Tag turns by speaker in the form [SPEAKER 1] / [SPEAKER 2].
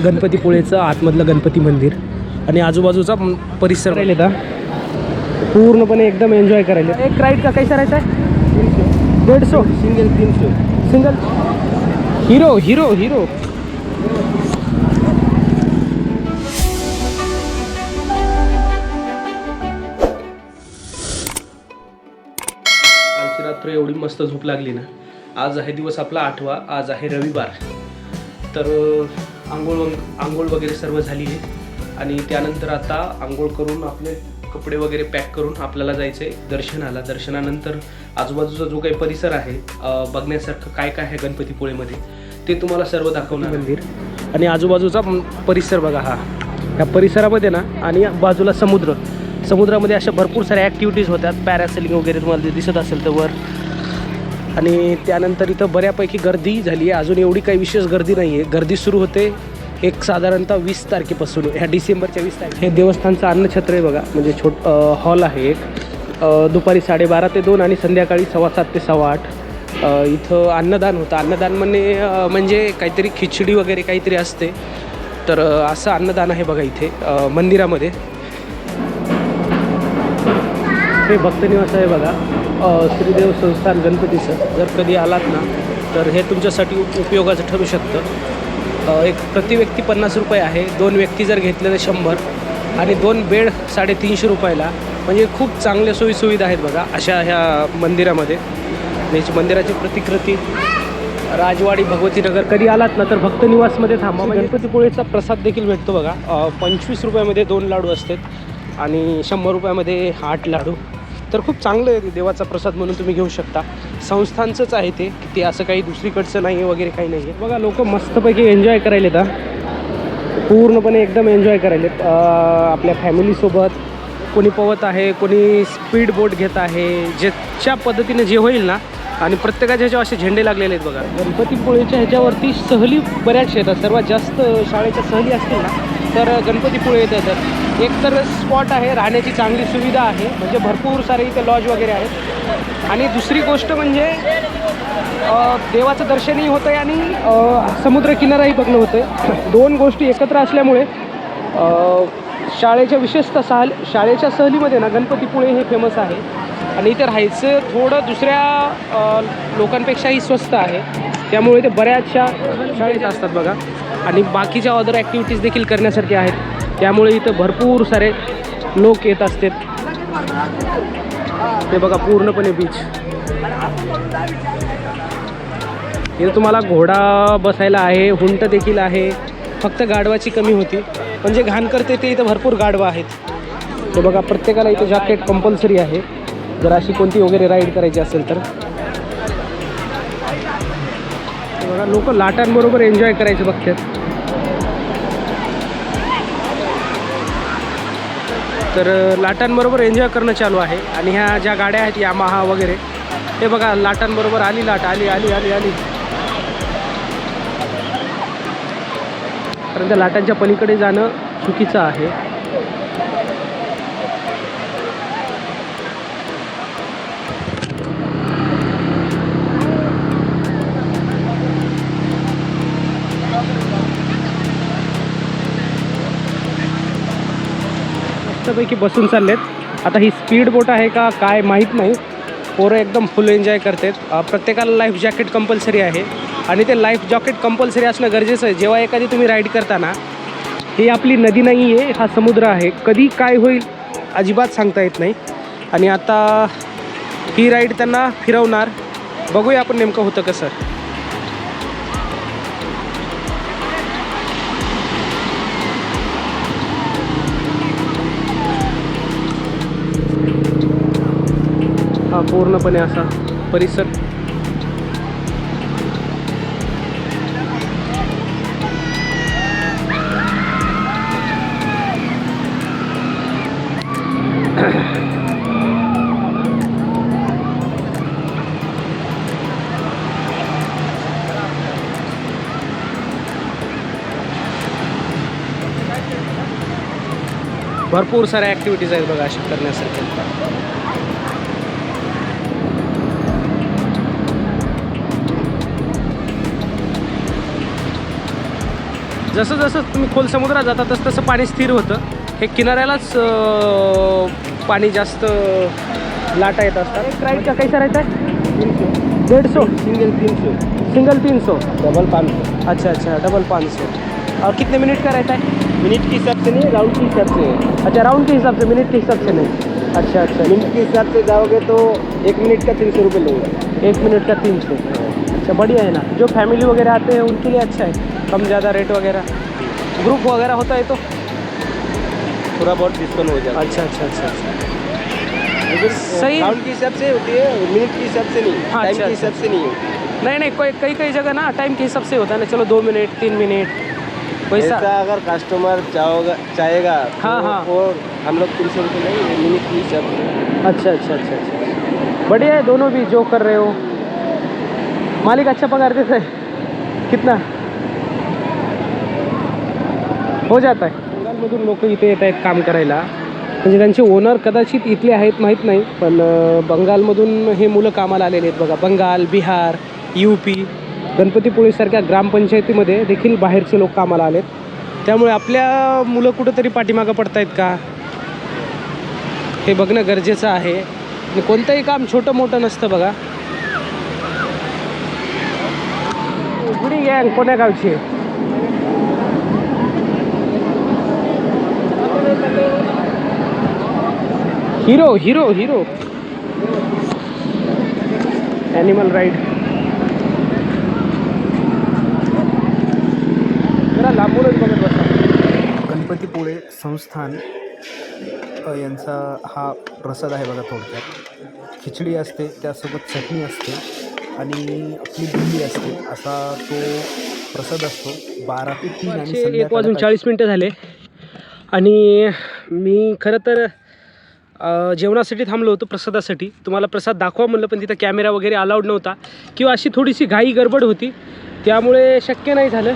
[SPEAKER 1] गणपतीपुळेचं आतमधलं गणपती मंदिर आणि आजूबाजूचा परिसर. राहिले का पूर्णपणे एकदम एन्जॉय करायला एक राईड का? कैसा राहायचा आहे दीडशे. सिंगल तीनशे. Single hero hero hero. कालची रात्र एवढी मस्त झोप लागली ना. आज आहे दिवस आपला आठवा आज आहे रविवार. तर आंघोळ आंघोळ वगैरे सर्व झाली आहे आणि त्यानंतर आता आंघोळ करून आपले कपडे वगैरे पॅक करून आपल्याला जायचं आहे दर्शनाला. दर्शनानंतर आजूबाजूचा जो काही परिसर आहे बघण्यासारखं काय काय आहे गणपतीपुळेमध्ये ते तुम्हाला सर्व दाखवणार मंदिर. आणि आजूबाजूचा परिसर बघा हा. या परिसरामध्ये ना आणि बाजूला समुद्र. समुद्रामध्ये अशा भरपूर साऱ्या ॲक्टिव्हिटीज होतात. पॅरासेलिंग वगैरे तुम्हाला दिसत असेल तर वर. आणि त्यानंतर इथं बऱ्यापैकी गर्दी झाली आहे. अजून एवढी काही विशेष गर्दी नाही आहे. गर्दी सुरू होते एक साधारणतः वीस तारखेपासून ह्या डिसेंबरच्या वीस तारखे हे देवस्थानचं अन्नछत्र आहे बघा. म्हणजे छोट हॉल आहे एक. दुपारी साडेबारा ते दोन आणि संध्याकाळी सव्वा सात ते सव्वा आठ. इथं अन्नदान होतं. अन्नदान म्हणजे म्हणजे काहीतरी खिचडी वगैरे काहीतरी असते. तर असं अन्नदान आहे बघा इथे मंदिरामध्ये. हे भक्तनिवास आहे बघा. श्रीदेव संस्थान गणपतीचं जर कधी आलात ना तर हे तुमच्यासाठी उप- उपयोगाचं ठरू शकतं. एक प्रति व्यक्ती पन्नास रुपये आहे दोन व्यक्ती जर घेतले तर शंभर आणि दोन बेड साडेतीनशे रुपयाला म्हणजे खूप चांगल्या सोयीसुविधा आहेत बघा अशा ह्या मंदिरामध्ये. याची मंदिराची प्रतिकृती राजवाडी भगवतीनगर कधी आलात ना तर भक्तनिवासमध्ये थांबा. म्हणजे गणपतीपुळेचा प्रसाद देखील भेटतो बघा. पंचवीस रुपयामध्ये दोन लाडू असतात आणि शंभर रुपयामध्ये आठ लाडू. तर खूप चांगलं आहे देवाचा प्रसाद म्हणून तुम्ही घेऊ शकता. संस्थांचंच आहे ते ते असं काही दुसरीकडचं नाही आहे वगैरे काही नाही आहे बघा लोक मस्तपैकी एन्जॉय करायले का पूर्णपणे एकदम एन्जॉय करायलेत. आपल्या फॅमिलीसोबत कोणी पवत आहे कोणी स्पीड बोट घेत आहे ज्याच्या पद्धतीने जे होईल ना आणि प्रत्येकाच्या ह्याच्यावर असे झेंडे लागलेले आहेत बघा. गणपतीपुळेच्या ह्याच्यावरती सहली बऱ्याचशा येतात सर्वात जास्त शाळेच्या सहली असतील ना तर गणपतीपुळे येतात. तर एक तर स्पॉट आहे राहण्याची चांगली सुविधा आहे. म्हणजे भरपूर सारे इथे लॉज वगैरे आहेत. आणि दुसरी गोष्ट म्हणजे देवाचं दर्शनही होतं आहे आणि समुद्रकिनाराही बघणं होतं आहे दोन गोष्टी एकत्र असल्यामुळे शाळेच्या विशेषतः सहल शाळेच्या सहलीमध्ये ना गणपतीपुळे हे फेमस आहे. आणि इथे राहायचं थोडं दुसऱ्या लोकांपेक्षाही स्वस्त आहे. त्यामुळे ते बऱ्याचशा शाळेत असतात बघा. आणि बाकीच्या अदर ॲक्टिव्हिटीज देखील करण्यासारख्या आहेत. त्यामुळे इथं भरपूर सारे लोक येत असतात. ते बघा पूर्णपणे बीच इथं तुम्हाला घोडा बसायला आहे हुंट देखील आहे. फक्त गाढवाची कमी होती. पण जे घाण करते ते इथं भरपूर गाढवा आहेत. ते बघा प्रत्येकाला इथं जॅकेट कंपल्सरी आहे. जर अशी कोणती वगैरे राईड करायची असेल तर? बघा लोक लाटांबरोबर एन्जॉय करायचे बघतात. तर लाटांबरोबर एन्जॉय करणं चालू आहे. आणि ह्या ज्या गाड्या आहेत यामाहा वगैरे हे बघा लाटांबरोबर आली लाट आली आली आली आली. कारण त्या लाटांच्या पलीकडे जाणं चुकीचं आहे. मस्तपैकी बसून चाललेत. आता ही स्पीड बोट आहे का काय माहीत नाही. पोरं एकदम फुल एन्जॉय करतात. प्रत्येकाला लाईफ जॅकेट कंपल्सरी आहे. आणि ते लाईफ जॅकेट कंपल्सरी असणं गरजेचं आहे. जेव्हा एखादी तुम्ही राईड करताना ही आपली नदी नाही आहे हा समुद्र आहे. कधी काय होईल अजिबात सांगता येत नाही. आणि आता ही राईड त्यांना फिरवणार. बघूया आपण नेमकं होतं कसं. पूर्णपणे असा परिसर. भरपूर साऱ्या ॲक्टिव्हिटीज आहेत बघा अशा करण्यासारख्या. जसं जसं तुम्ही खोल समुद्रात जाता तसं तसं पाणी स्थिर होतं. हे किनाऱ्यालाच पाणी जास्त लाटा येत असतात. एक राईड का? कैसा रहता है डेढ़ सौ
[SPEAKER 2] सिंगल तीन सौ
[SPEAKER 1] सिंगल तीन सौ
[SPEAKER 2] डबल पाँच सौ
[SPEAKER 1] अच्छा अच्छा डबल पाँच सौ और कितने मिनट का रहता है
[SPEAKER 2] मिनट के हिसाब से नहीं राउंड के हिसाब से है।
[SPEAKER 1] अच्छा राउंड के हिसाब से मिनट के हिसाब से नहीं. अच्छा अच्छा.
[SPEAKER 2] मिनट के हिसाब से जाओगे तो एक मिनट का तीन सौ रुपये लेंगे.
[SPEAKER 1] एक मिनट का तीन सौ अच्छा बढ़िया है ना. जो फैमिली वगैरह आते हैं उनके लिए अच्छा है. कम ज़्यादा रेट वगैरह। ग्रुप वगैरह होता है तो?
[SPEAKER 2] थोड़ा बहुत डिस्काउंट हो जाता
[SPEAKER 1] अच्छा अच्छा अच्छा अच्छा।
[SPEAKER 2] लेकिन
[SPEAKER 1] सही। है।
[SPEAKER 2] राउंड के हिसाब से होती है मिनट के हिसाब से नहीं
[SPEAKER 1] हाँ,
[SPEAKER 2] टाइम
[SPEAKER 1] अच्छा,
[SPEAKER 2] के
[SPEAKER 1] अच्छा,
[SPEAKER 2] हिसाब से नहीं होती।
[SPEAKER 1] नहीं नहीं कोई कई कई जगह ना टाइम के हिसाब से होता है ना चलो दो मिनट तीन मिनट वैसा
[SPEAKER 2] अगर कस्टमर चाहोगा चाहेगा तो
[SPEAKER 1] हाँ, हाँ।
[SPEAKER 2] वो हम लोग तीन सौ रुपये नहीं मिनट के हिसाब से।
[SPEAKER 1] अच्छा अच्छा अच्छा अच्छा। बढ़िया है दोनों भी जो कर रहे हो। मालिक अच्छा पगार देता है। कितना? हो जात आहे. बंगालमधून लोक इथे येत आहेत काम करायला. म्हणजे त्यांचे ओनर कदाचित इथले आहेत माहीत नाही पण बंगालमधून हे मुलं कामाला आलेले आहेत बघा. बंगाल बिहार यू पी गणपतीपुळेसारख्या ग्रामपंचायतीमध्ये देखील बाहेरचे लोक कामाला आलेत. त्यामुळे आपल्या मुलं कुठंतरी पाठीमागं पडत आहेत का? हे बघणं गरजेचं आहे. कोणतंही काम छोटं मोठं नसतं बघा. गुडी गँग कोण्या गावची? Hero hero hero animal ride जरा लांबूनच बघत बसा.
[SPEAKER 3] गणपतीपुळे संस्थान यांचा हा प्रसाद आहे बघा थोडक्यात. खिचडी असते त्यासोबत चटणी असते आणि आपली बुंदी असते. असा तो प्रसाद असतो. बारा ते तीन आणि
[SPEAKER 1] एक वाजून चाळीस मिनटं झाले. आणि मी खरं तर जेवणासाठी थांबलो होतो प्रसादासाठी. तुम्हाला प्रसाद दाखवा म्हणलं पण तिथं कॅमेरा वगैरे अलाउड नव्हता. किंवा अशी थोडीशी घाई गडबड होती. त्यामुळे शक्य नाही झालं.